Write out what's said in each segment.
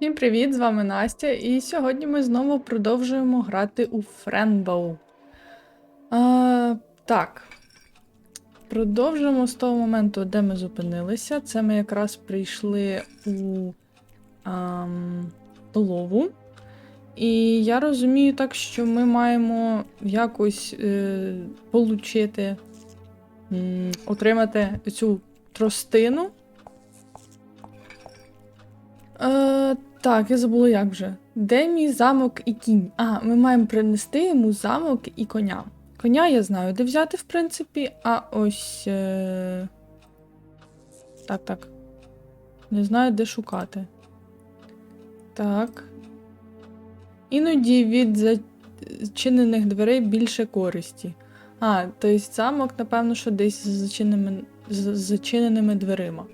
Всім привіт! З вами Настя, і сьогодні ми знову продовжуємо грати у Френбоу. А, так. Продовжимо з того моменту, де ми зупинилися. Це ми якраз прийшли у ам, столову. І я розумію так, що ми маємо якось е, получити, м, отримати цю тростину. Е, так, я забула як вже. Де мій замок і кінь? А, ми маємо принести йому замок і коня. Коня я знаю, де взяти, в принципі, а ось. Е... Так, так. Не знаю, де шукати. Так. Іноді від зачинених дверей більше користі. А, тобто замок, напевно, що десь з зачиненими, з зачиненими дверима.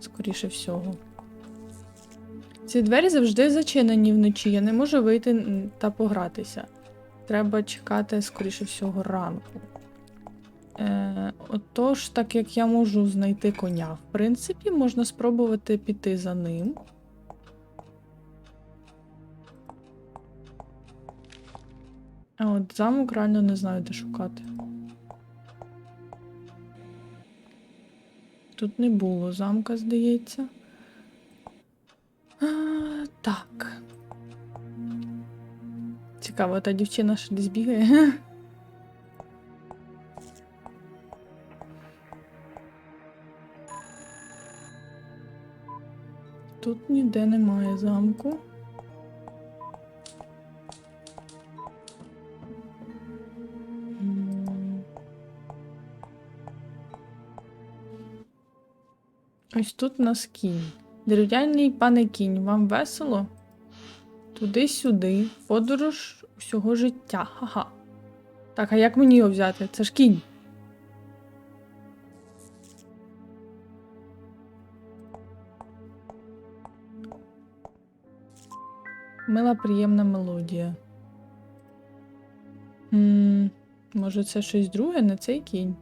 Скоріше всього. Ці двері завжди зачинені вночі. Я не можу вийти та погратися. Треба чекати, скоріше всього, ранку. Е, отож, так як я можу знайти коня, в принципі, можна спробувати піти за ним. А от замок реально не знаю, де шукати. Тут не було замка, здається. Так. Цікаво, та дівчина ще десь бігає. Тут ніде немає замку. Ось тут у нас кінь. Дерев'яний пане кінь, вам весело? Туди-сюди, подорож усього життя. Ха-ха. Так, а як мені його взяти? Це ж кінь. Мила приємна мелодія. м може, це щось друге, не цей кінь?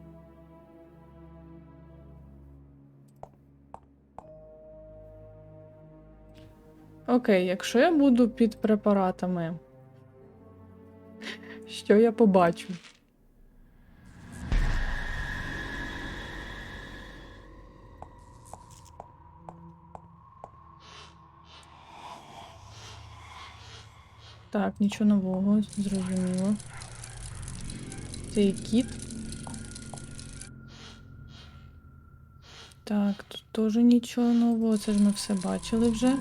Окей, якщо я буду під препаратами, що я побачу? Так, нічого нового, зрозуміло. Цей кіт. Так, тут теж нічого нового, це ж ми все бачили вже.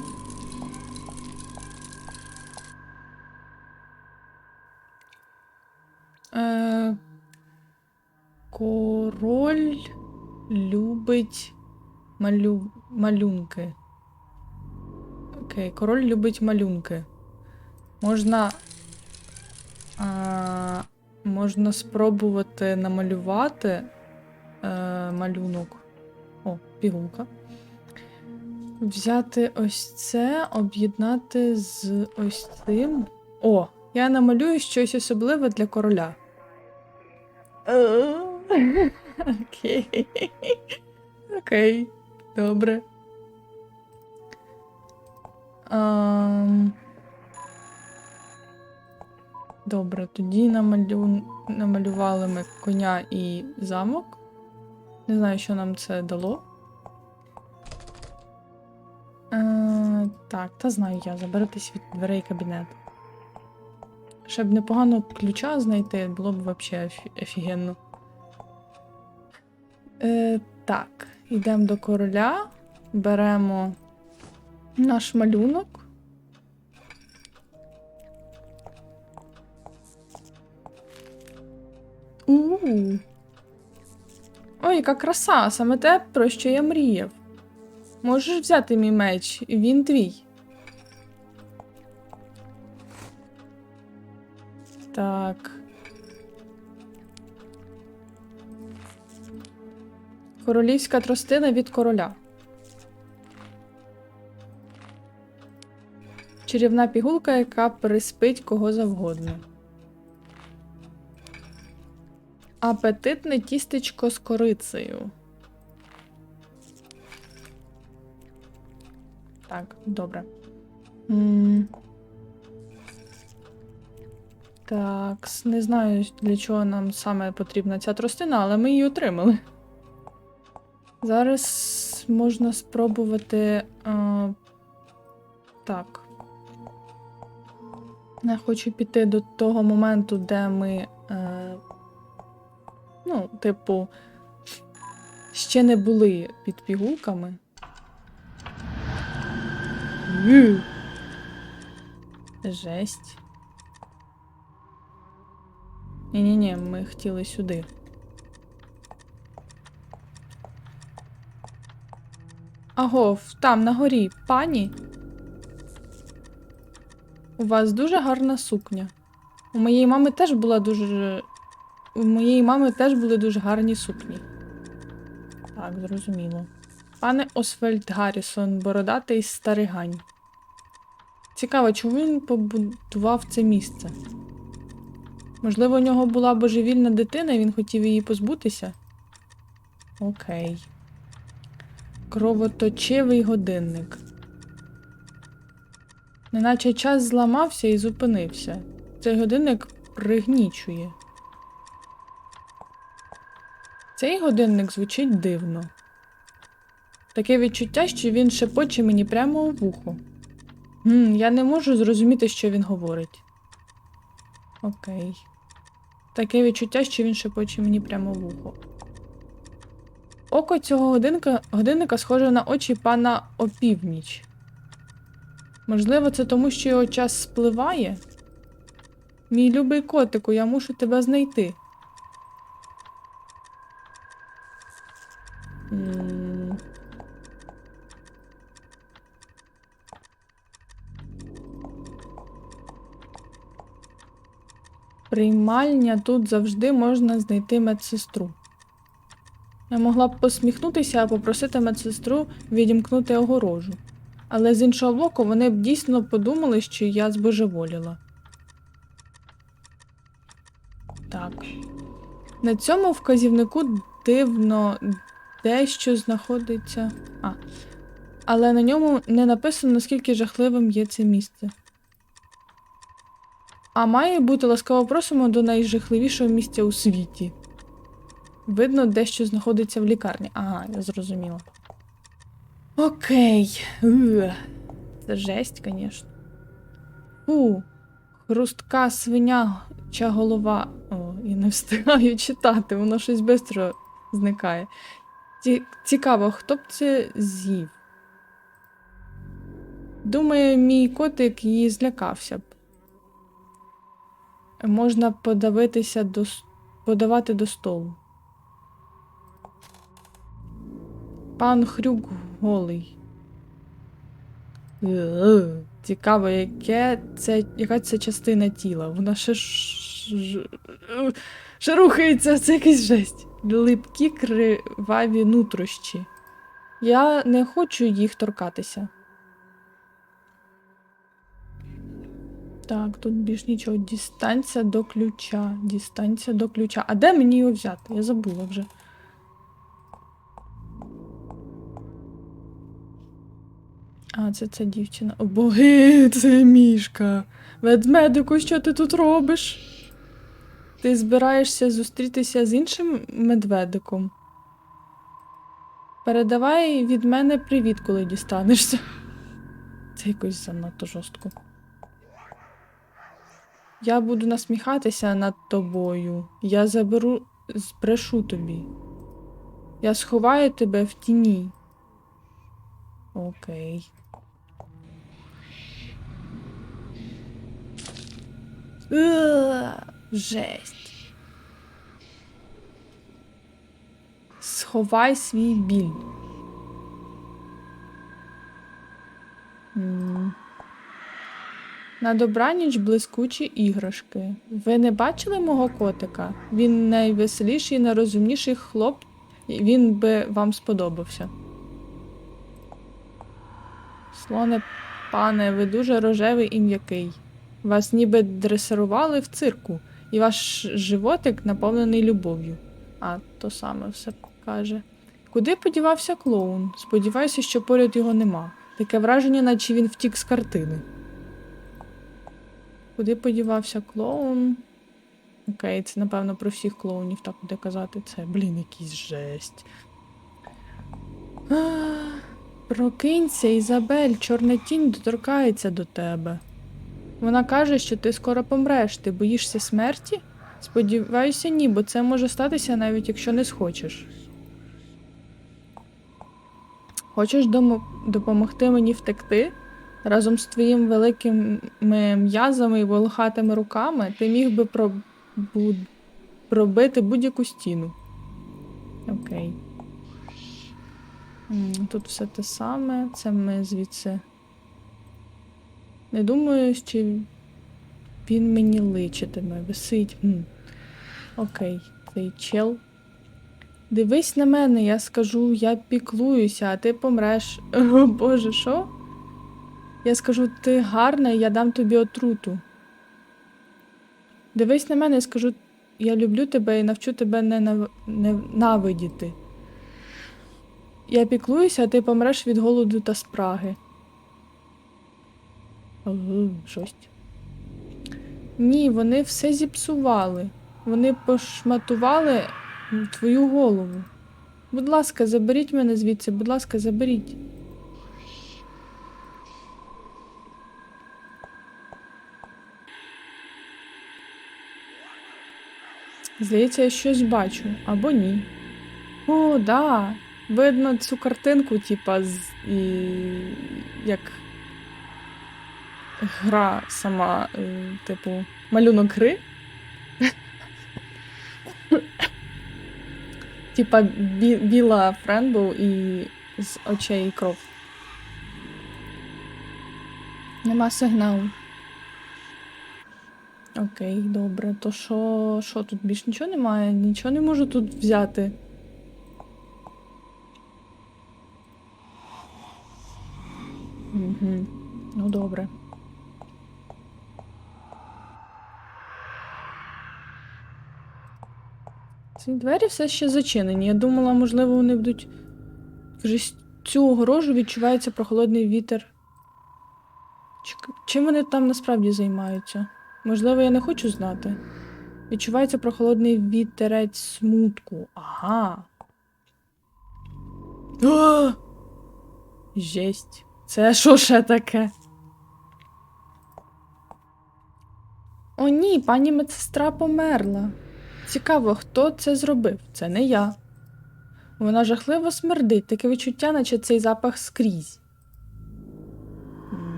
Малю... малюнки. Окей, король любить малюнки. Можна. А, можна спробувати намалювати е, малюнок. О, пігулка. Взяти ось це, об'єднати з ось цим. О, я намалюю щось особливе для короля. Окей. Окей, добре. Ам, Добре, тоді намалю... намалювали ми коня і замок. Не знаю, що нам це дало. Е, так, та знаю я, заберетесь від дверей кабінету. Щоб непогано ключа знайти, було б взагалі офігенно. Е, так, йдемо до короля, беремо наш малюнок. У-у-у. Ой, яка краса! Саме те, про що я мріяв. Можеш взяти мій меч, він твій. Так. Королівська тростина від короля. Чарівна пігулка, яка приспить кого завгодно. Апетитне тістечко з корицею. Так, добре. М. Так, не знаю, для чого нам саме потрібна ця тростина, але ми її отримали. Зараз можна спробувати. Е, так. Я хочу піти до того моменту, де ми. Е, ну, типу, ще не були під пігулками. Жесть. Ні-ні-ні, ми хотіли сюди. Агов, там на горі, пані. У вас дуже гарна сукня. У моєї мами теж була дуже. У моєї мами теж були дуже гарні сукні. Так, зрозуміло. Пане Освальд Гаррісон, бородатий старигань. Цікаво, чому він побудував це місце? Можливо, у нього була божевільна дитина і він хотів її позбутися? Окей. Кровоточивий годинник. Неначе час зламався і зупинився. Цей годинник пригнічує. Цей годинник звучить дивно. Таке відчуття, що він шепоче мені прямо у вухо. Гм, я не можу зрозуміти, що він говорить. Окей. Таке відчуття, що він шепоче мені прямо в вухо. Око цього годинка, годинника схоже на очі пана опівніч. Можливо, це тому, що його час спливає? Мій любий котику, я мушу тебе знайти. Приймальня тут завжди можна знайти медсестру. Я могла б посміхнутися, а попросити медсестру відімкнути огорожу. Але з іншого боку, вони б дійсно подумали, що я збожеволіла. Так. На цьому вказівнику дивно дещо знаходиться. А. Але на ньому не написано, наскільки жахливим є це місце. А має бути ласкаво просимо до найжахливішого місця у світі. Видно, дещо знаходиться в лікарні. Ага, я зрозуміла. Окей. Це жесть, звісно. У, хрустка свиняча голова. О, і не встигаю читати, воно щось швидко зникає. Цікаво, хто б це з'їв? Думаю, мій котик її злякався б. Можна подавитися до подавати до столу. Пан Хрюк голий. Е, Цікаво, яке це, яка це частина тіла. Вона ще е, ще рухається, це якась жесть. Липкі криваві нутрощі. Я не хочу їх торкатися. Так, тут більш нічого. Дістанція до ключа. Дістанція до ключа. А де мені його взяти? Я забула вже. А, це ця дівчина. О, боги, це мішка. Ведмедику, що ти тут робиш? Ти збираєшся зустрітися з іншим медведиком? Передавай від мене привіт, коли дістанешся. Це якось занадто жорстко. Я буду насміхатися над тобою. Я заберу, збрешу тобі. Я сховаю тебе в тіні. Окей. Е, Жесть. Сховай свій біль. На добраніч блискучі іграшки. Ви не бачили мого котика? Він найвеселіший, найрозумніший хлоп. Він би вам сподобався. Слоне, пане, ви дуже рожевий і м'який. Вас ніби дресирували в цирку, і ваш животик наповнений любов'ю. А то саме все каже. Куди подівався клоун? Сподіваюся, що поряд його нема. Таке враження, наче він втік з картини. Куди подівався клоун? Окей, це напевно про всіх клоунів так буде казати. Це, блін, якийсь жесть. Прокинься, Ізабель, чорна тінь доторкається до тебе. Вона каже, що ти скоро помреш. Ти боїшся смерті? Сподіваюся, ні, бо це може статися навіть якщо не схочеш. Хочеш допомогти мені втекти? Разом з твоїми великими м'язами і волохатими руками ти міг би пробу- пробити будь-яку стіну. Окей. Тут все те саме. Це ми звідси. Не думаю, чи він мені личитиме. Висить. Окей, цей чел. Дивись на мене, я скажу, я піклуюся, а ти помреш. О Боже, що? Я скажу, ти гарна, і я дам тобі отруту. Дивись на мене, я скажу, я люблю тебе і навчу тебе ненав... ненавидіти. Я піклуюся, а ти помреш від голоду та спраги. Щось. Ні, вони все зіпсували. Вони пошматували твою голову. Будь ласка, заберіть мене звідси, будь ласка, заберіть. Здається, я щось бачу, або ні. О, да. Видно цю картинку, типа, з, і, як гра сама, е, типу, малюнок гри. Типа бі- біла Френбоу і з очей кров. Нема сигналу. Окей, добре. То що, що тут більш нічого немає? Нічого не можу тут взяти. Угу. Ну, добре. Ці двері все ще зачинені. Я думала, можливо, вони будуть. Вже цю огорожу відчувається прохолодний вітер. Чим вони там насправді займаються? Можливо, я не хочу знати. Відчувається прохолодний вітерець смутку. Ага. О! Жесть. Це що ще таке? О, ні, пані медсестра померла. Цікаво, хто це зробив? Це не я. Вона жахливо смердить, таке відчуття, наче цей запах скрізь.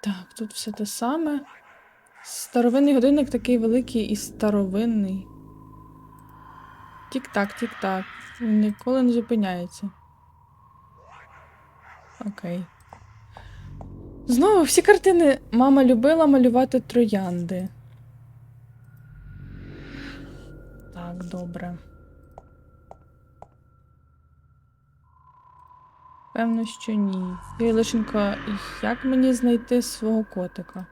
Так, тут все те саме. Старовинний годинник такий великий і старовинний. Тік-так, тік-так. Він ніколи не зупиняється. Окей. Знову всі картини мама любила малювати троянди. Так, добре. Певно, що ні. Ти, Лишенько, як мені знайти свого котика?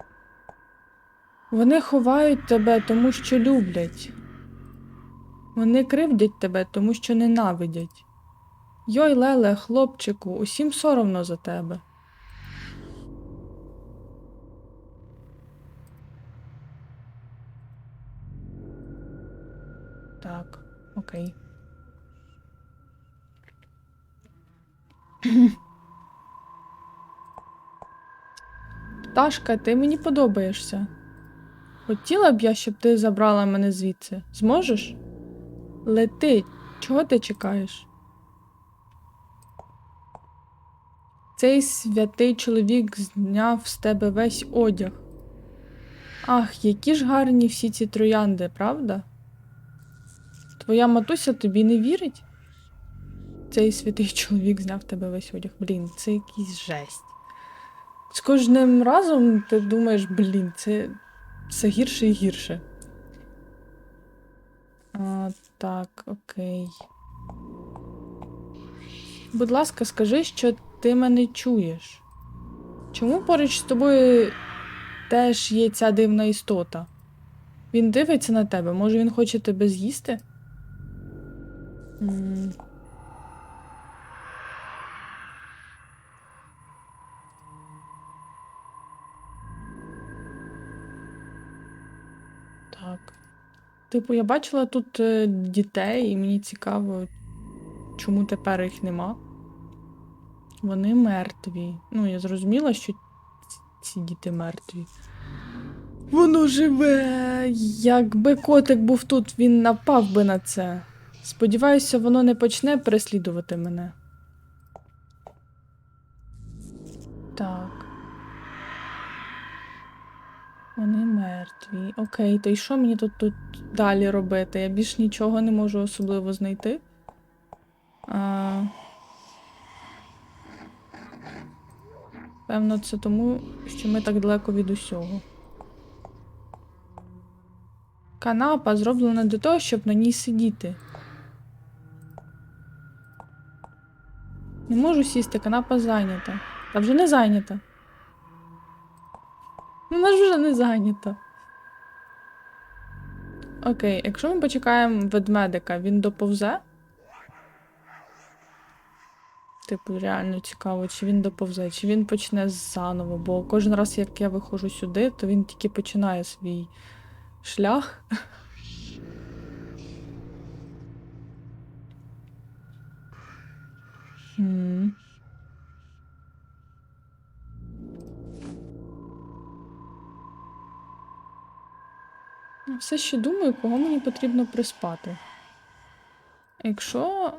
Вони ховають тебе, тому що люблять. Вони кривдять тебе, тому що ненавидять. Йой, Леле, хлопчику, усім соромно за тебе. Так, окей. Пташка, ти мені подобаєшся. Хотіла б я, щоб ти забрала мене звідси. Зможеш? Лети, чого ти чекаєш? Цей святий чоловік зняв з тебе весь одяг. Ах, які ж гарні всі ці троянди, правда? Твоя матуся тобі не вірить? Цей святий чоловік зняв тебе весь одяг. Блін, це якийсь жесть. З кожним разом ти думаєш, блін, це все гірше і гірше. А, так, окей. Будь ласка, скажи, що ти мене чуєш. Чому поруч з тобою теж є ця дивна істота? Він дивиться на тебе, може він хоче тебе з'їсти? Так. Типу, я бачила тут е, дітей, і мені цікаво, чому тепер їх нема. Вони мертві. Ну, я зрозуміла, що ці діти мертві. Воно живе. Якби котик був тут, він напав би на це. Сподіваюся, воно не почне переслідувати мене. Так. Вони мертві. Окей, то й що мені тут, тут далі робити? Я більш нічого не можу особливо знайти. А... Певно, це тому, що ми так далеко від усього. Канапа зроблена для того, щоб на ній сидіти. Не можу сісти, канапа зайнята. Та вже не зайнята. Вона ж вже не зайнята. Окей, якщо ми почекаємо ведмедика, він доповзе? Типу, реально цікаво, чи він доповзе, чи він почне заново, бо кожен раз, як я виходжу сюди, то він тільки починає свій шлях. Хм. Ну, Все ще думаю, кого мені потрібно приспати. Якщо.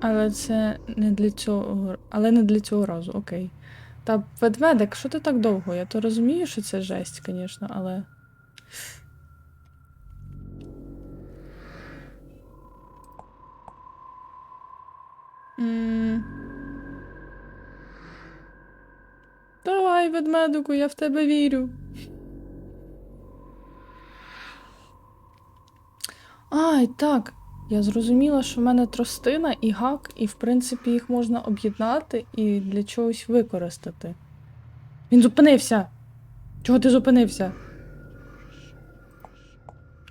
Але це не для цього. Але не для цього разу, окей. Та ведмедик, що ти так довго? Я то розумію, що це жесть, звісно, але. Давай, ведмедику, я в тебе вірю. Ай, так. Я зрозуміла, що в мене тростина і гак, і в принципі їх можна об'єднати і для чогось використати. Він зупинився. Чого ти зупинився?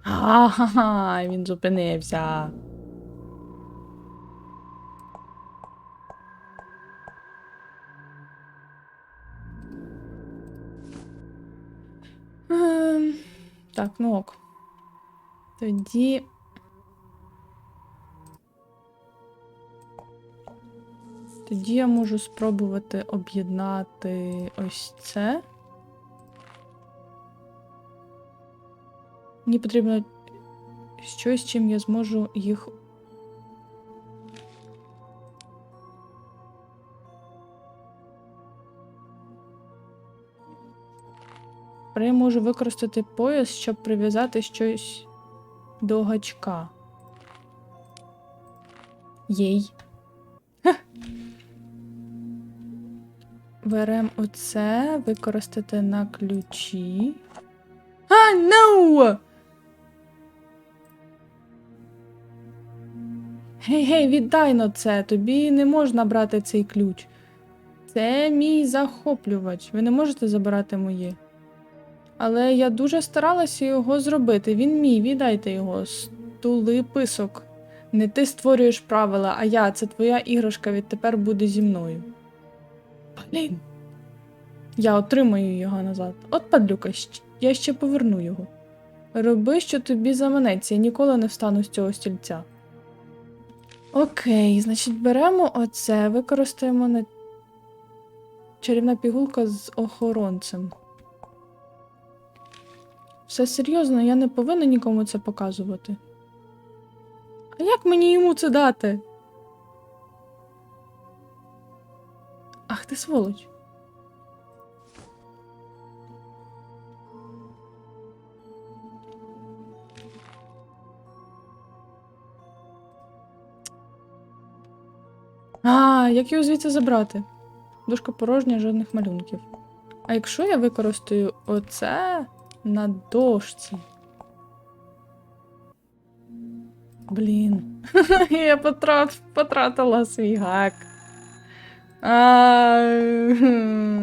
Ага, він зупинився. Ем, Так, ну ок. Тоді. Тоді я можу спробувати об'єднати ось це. Мені потрібно щось, чим я зможу їх. Я можу використати пояс, щоб прив'язати щось до гачка. Єй. Беремо оце, використати на ключі. А, no! Гей, гей, віддай но це. Тобі не можна брати цей ключ. Це мій захоплювач. Ви не можете забирати моє. Але я дуже старалася його зробити. Він мій, віддайте його. Стули писок. Не ти створюєш правила, а я. Це твоя іграшка відтепер буде зі мною. Блін. Я отримаю його назад. От падлюка, я ще поверну його. Роби, що тобі заманеться, я ніколи не встану з цього стільця. Окей, значить, беремо оце, використаємо на чарівна пігулка з охоронцем. Все серйозно, я не повинна нікому це показувати. А як мені йому це дати? Ах ти сволоч. А, як його звідси забрати? Дужка порожня, жодних малюнків. А якщо я використаю оце на дошці? Блін. я потрат... потратила свій гак. А,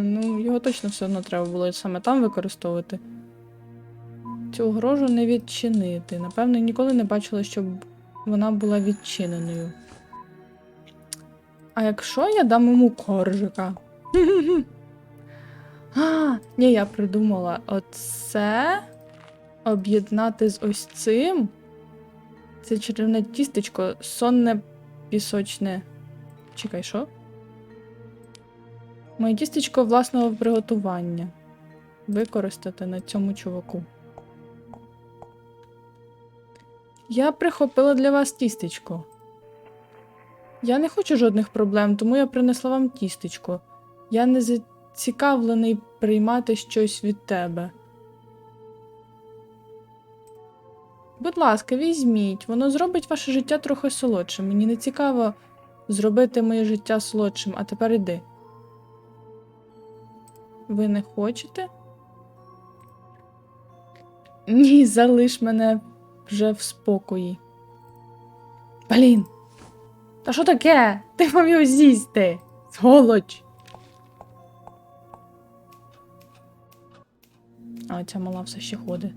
ну, його точно все одно треба було саме там використовувати. Цю огорожу не відчинити. Напевно, ніколи не бачила, щоб вона була відчиненою. А якщо я дам йому коржика? А, ні, я придумала. Оце об'єднати з ось цим. Це чарівне тістечко, сонне пісочне. Чекай, що? Моє тістечко власного приготування. Використати на цьому чуваку. Я прихопила для вас тістечко. Я не хочу жодних проблем, тому я принесла вам тістечко. Я не зацікавлений приймати щось від тебе. Будь ласка, візьміть, воно зробить ваше життя трохи солодшим. Мені не цікаво зробити моє життя солодшим, а тепер іди. Ви не хочете? Ні, залиш мене вже в спокої. Блін. Та що таке? Ти мав його з'їсти. Сволоч. А ця мала все ще ходить.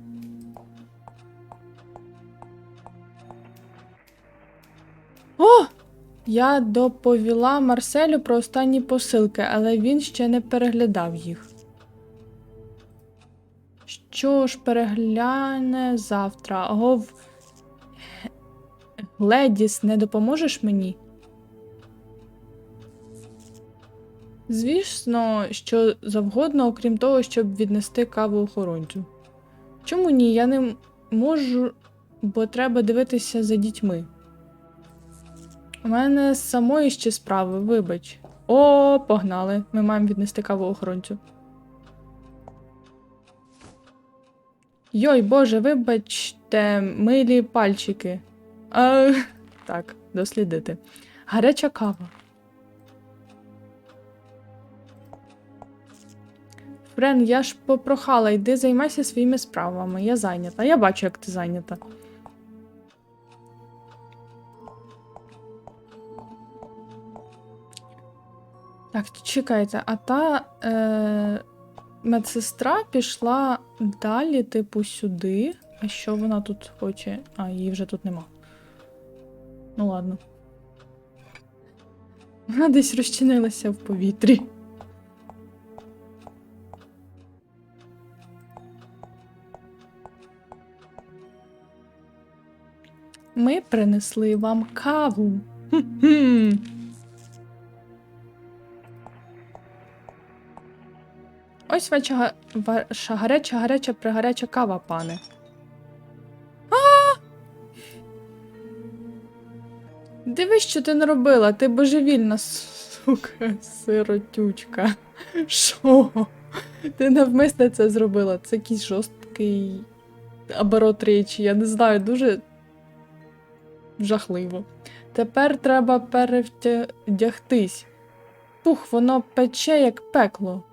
О! Я доповіла Марселю про останні посилки, але він ще не переглядав їх. Що ж, перегляне завтра. Гов. Гледіс, не допоможеш мені? Звісно, що завгодно, окрім того, щоб віднести каву охоронцю. Чому ні? Я не можу, бо треба дивитися за дітьми. У мене самої ще справи, вибач. О, погнали. Ми маємо віднести каву охоронцю. Йой, боже, вибачте, милі пальчики. А, так, дослідити. Гаряча кава. Френ, я ж попрохала, йди займайся своїми справами. Я зайнята. Я бачу, як ти зайнята. Так, чекайте, а та е, медсестра пішла далі, типу, сюди. А що вона тут хоче? А, її вже тут нема. Ну ладно. Вона десь розчинилася в повітрі. Ми принесли вам каву. Хм-хм. Ось ваша, ваша гаряча, гаряча, пригаряча кава, пане. А! Дивись, що ти наробила, ти божевільна, сука, сиротючка. Що? Ти навмисне це зробила. Це якийсь жорсткий оборот речі, я не знаю, дуже жахливо. Тепер треба перевдягтись. Пух, воно пече, як пекло.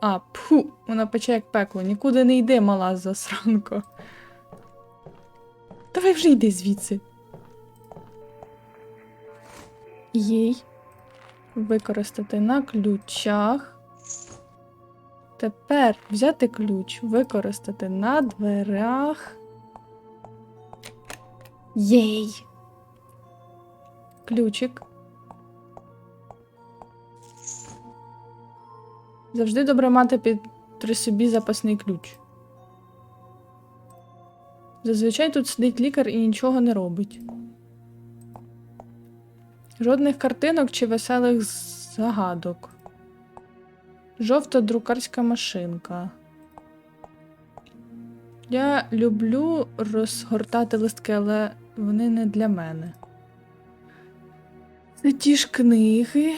А, пху, воно пече як пекло. Нікуди не йди, мала засранко. Давай вже йди звідси. Їй. Використати на ключах. Тепер взяти ключ, використати на дверях. Єй. Ключик. Завжди добре мати під при собі запасний ключ. Зазвичай тут сидить лікар і нічого не робить. Жодних картинок чи веселих загадок. Жовта друкарська машинка. Я люблю розгортати листки, але вони не для мене. Це ті ж книги.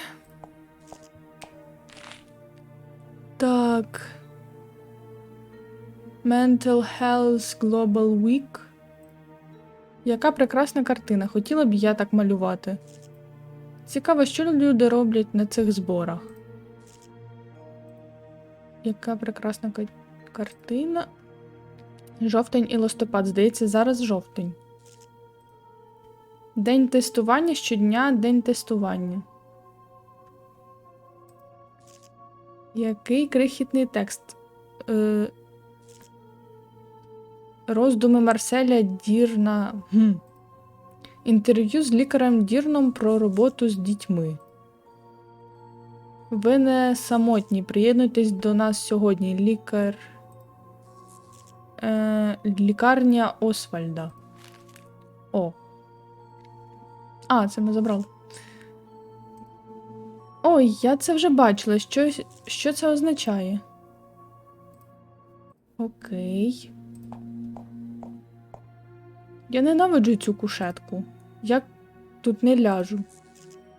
Так. Mental Health Global Week. Яка прекрасна картина. Хотіла б я так малювати. Цікаво, що люди роблять на цих зборах. Яка прекрасна ка- картина. Жовтень і листопад. Здається, зараз жовтень. День тестування щодня день тестування. Який крихітний текст. Е, роздуми Марселя Дірна. Гм. Інтерв'ю з лікарем Дірном про роботу з дітьми. Ви не самотні. Приєднуйтесь до нас сьогодні. Лікар. Е, лікарня Освальда. О. А, це ми забрали. Ой, я це вже бачила. Що, що це означає? Окей. Я ненавиджу цю кушетку. Я тут не ляжу.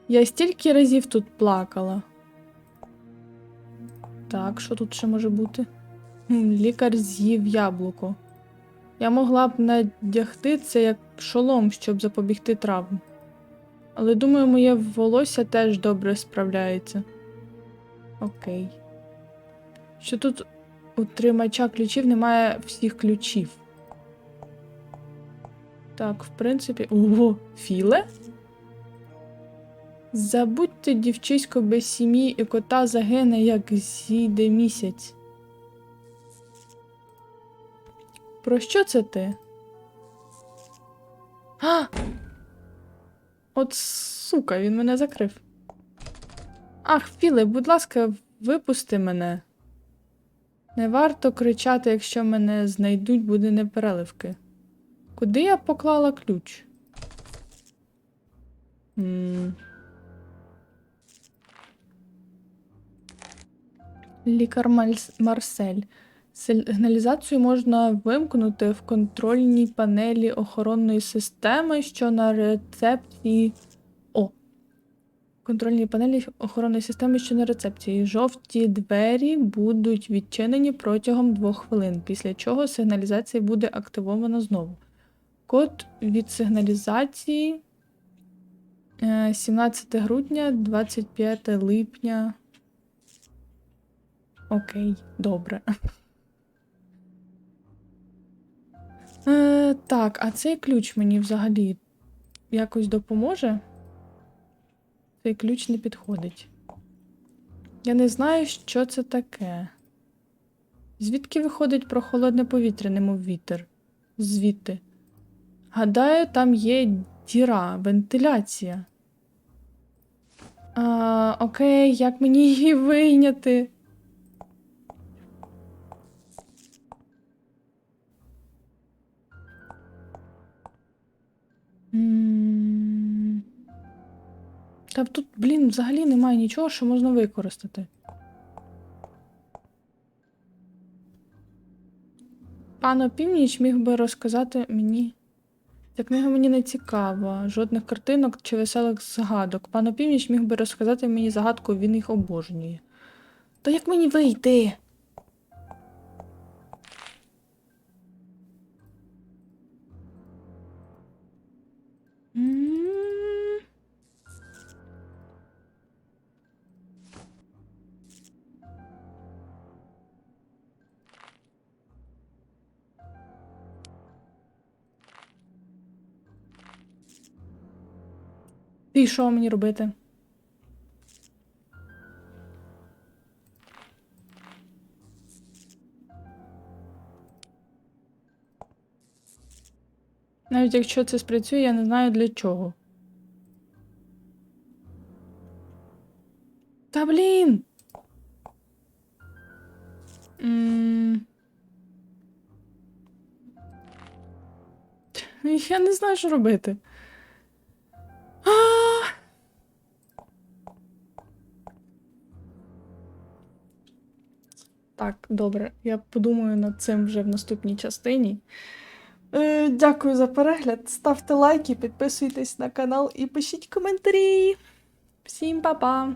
Я стільки разів тут плакала. Так, що тут ще може бути? Лікар з'їв яблуко. Я могла б надягти це як шолом, щоб запобігти травм. Але думаю, моє волосся теж добре справляється. Окей. Що тут у тримача ключів немає всіх ключів. Так, в принципі. Ого, філе? Забудьте, дівчисько без сім'ї і кота загине, як зійде місяць. Про що це ти? А! От сука, він мене закрив. Ах, Філе, будь ласка, випусти мене. Не варто кричати, якщо мене знайдуть, буде непереливки. Куди я поклала ключ? м Лікар Мальс- Марсель. Сигналізацію можна вимкнути в контрольній панелі охоронної системи, що на рецепції. О! В контрольній панелі охоронної системи, що на рецепції. Жовті двері будуть відчинені протягом двох хвилин, після чого сигналізація буде активована знову. Код від сигналізації е, 17 грудня, 25 липня. Окей, добре. Е, так, а цей ключ мені взагалі якось допоможе? Цей ключ не підходить. Я не знаю, що це таке. Звідки виходить прохолодне повітря, немов вітер? Звідти. Гадаю, там є діра, вентиляція. А, окей, як мені її вийняти? Та тут, блін, взагалі немає нічого, що можна використати. Пан Опівніч міг би розказати мені. Ця книга мені не цікава, жодних картинок чи веселих згадок. Пан Опівніч міг би розказати мені загадку, він їх обожнює. То як мені вийти? І що мені робити? Навіть якщо це спрацює, я не знаю для чого. Та блін. М. Я не знаю, що робити. Так, добре, я подумаю над цим вже в наступній частині. Е, дякую за перегляд. Ставте лайки, підписуйтесь на канал і пишіть коментарі. Всім па-па!